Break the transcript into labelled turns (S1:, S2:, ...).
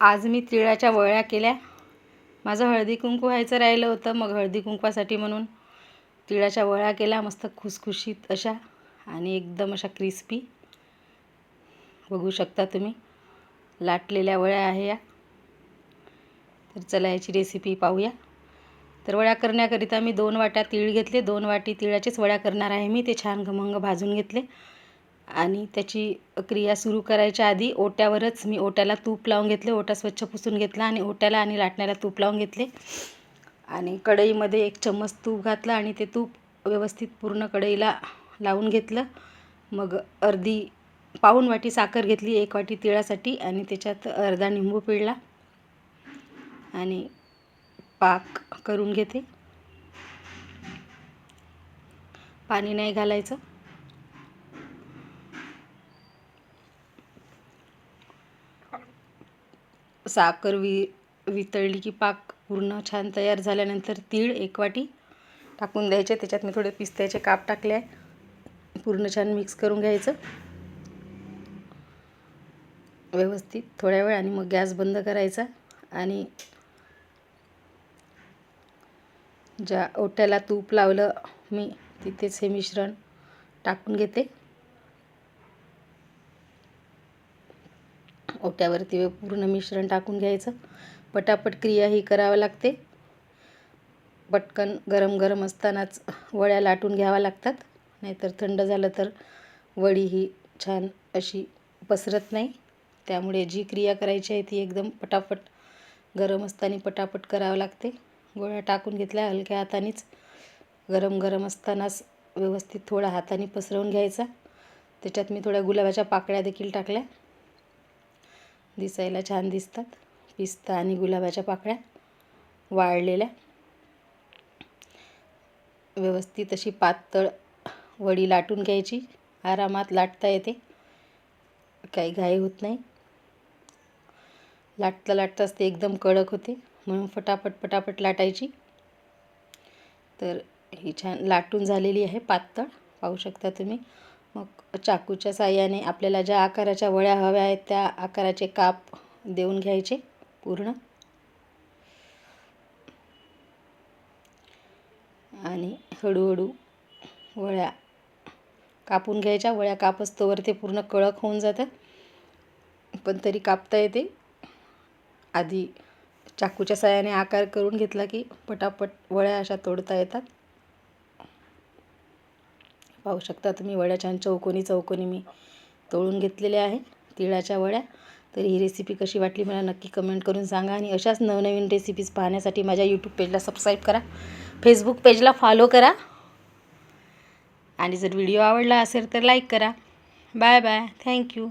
S1: आज मी तिळाच्या वळ्या केल्या. माझं हळदी कुंकू व्हायचं राहिलं होतं मग हळदी कुंकवासाठी म्हणून तिळाच्या वळ्या केल्या मस्त खुसखुशीत अशा आणि एकदम अशा क्रिस्पी. बघू शकता तुम्ही लाटलेल्या वळ्या आहे या. तर चला याची रेसिपी पाहूया. तर वळ्या करण्याकरिता मी दोन वाट्या तीळ घेतले. दोन वाटी तिळाचेच वळ्या करणार आहे मी. ते छान घमंग भाजून घेतले. आणि त्याची क्रिया सुरू करायच्या आधी ओट्यावरच मी ओट्याला तूप लावून घेतले. ओटा स्वच्छ पुसून घेतला आणि ओट्याला आणि लाटण्याला तूप लावून घेतले. आणि कढईमध्ये एक चम्मच तूप घातलं आणि ते तूप व्यवस्थित पूर्ण कढईला लावून घेतलं. मग अर्धी पाऊण वाटी साखर घेतली एक वाटी तिळासाठी आणि त्याच्यात अर्धा निंबू पिळला. आणि पाक करून घेते. पाणी नाही घालायचं. साखर वि वितळली की पाक पूर्ण छान तयार झाल्यानंतर तीळ एक वाटी टाकून द्यायचे. त्याच्यात मी थोडे पिस्त्याचे काप टाकले आहे. पूर्ण छान मिक्स करून घ्यायचं. व्यवस्थित थोड्या वेळ आणि मग गॅस बंद करायचा. आणि ज्या ओट्याला तूप लावलं मी तिथेच हे मिश्रण टाकून घेते. ओट्यावरती पूर्ण मिश्रण टाकून घ्यायचं. पटापट क्रिया ही करावं लागते. पटकन गरम गरम असतानाच वड्या लाटून घ्याव्या लागतात. नाहीतर थंड झालं तर वडी ही छान अशी पसरत नाही. त्यामुळे जी क्रिया करायची आहे ती एकदम पटापट गरम असताना पटापट करावं लागते. गोळ्या टाकून घेतल्या हलक्या हातानेच. गरम गरम असतानाच व्यवस्थित थोडा हाताने पसरवून घ्यायचा. त्याच्यात मी थोड्या गुलाबाच्या पाकळ्या देखील टाकल्या. दिसायला छान दिसतात. पिस्ता आणि गुलाबाच्या पाकळ्या वाळलेल्या. व्यवस्थित अशी पातळ वडी लाटून घ्यायची. आरामात लाटता येते. काही घाई होत नाही. लाटता लाटताच ते एकदम कडक होते. म्हणून फटाफट फटाफट लाटायची. तर ही छान लाटून झालेली आहे पातळ. पाहू शकता तुम्ही. मग चाकूच्या साह्याने आपल्याला ज्या आकाराच्या वळ्या हव्या आहेत त्या आकाराचे काप देऊन घ्यायचे पूर्ण. आणि हळूहळू वळ्या कापून घ्यायच्या. वळ्या कापस्तोवर ते पूर्ण कडक होऊन जातात. पण तरी कापता येते. आधी चाकूच्या साह्याने आकार करून घेतला की पटापट वळ्या अशा तोडता येतात. पाहू शकता. तुम्ही वड्या छान चौकोनी चौकोनी मी तळून घेतलेल्या आहे तिळाच्या वड्या. तर ही रेसिपी कशी वाटली मला नक्की कमेंट करून सांगा आणि अशाच नवनवीन रेसिपीज पाहण्यासाठी माझ्या यूट्यूब पेजला सबस्क्राईब करा. फेसबुक पेजला फॉलो करा. आणि जर व्हिडिओ आवडला असेल तर लाईक करा. Bye bye thank you